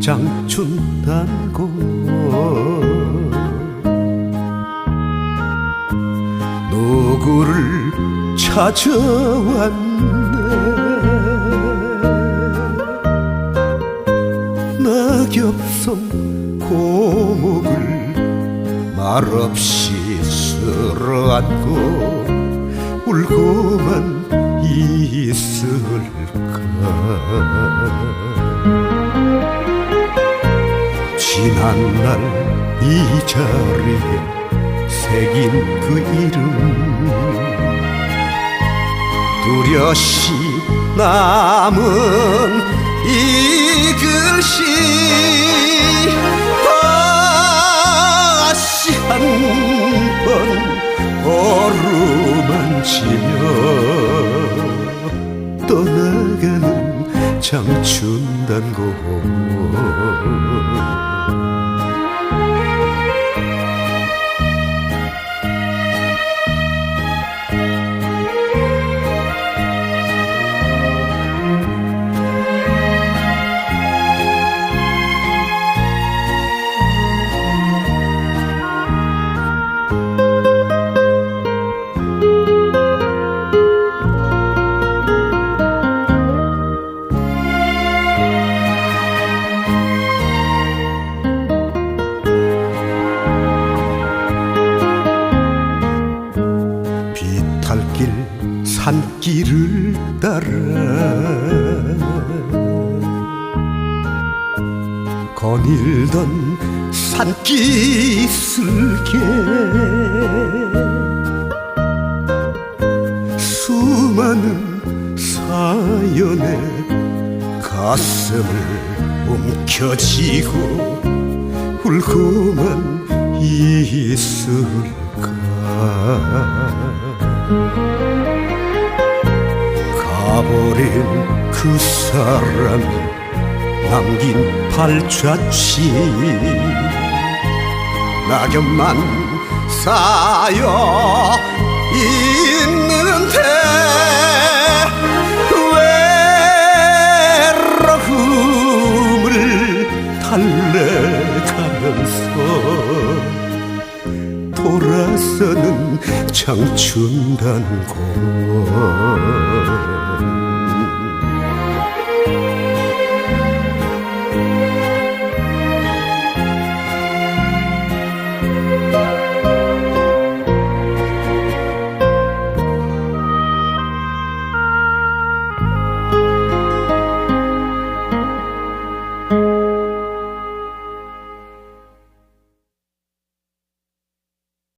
장춘단고 누구를 찾아왔네. 낙엽성 고목을 말없이 쓸어안고 울고만 있을까? 지난 날 이 자리에 새긴 그 이름. 뚜렷이 남은 이 글씨 다시 한번 어루만지며 장춘단고 길 산길을 따라 거닐던 산기슭에 수많은 사연에 가슴을 움켜쥐고 울고만 있을까 가버린 그 사람이 남긴 발자취 낙엽만 쌓여 있는데 외로움을 달래가면서 돌아서는 청춘단 공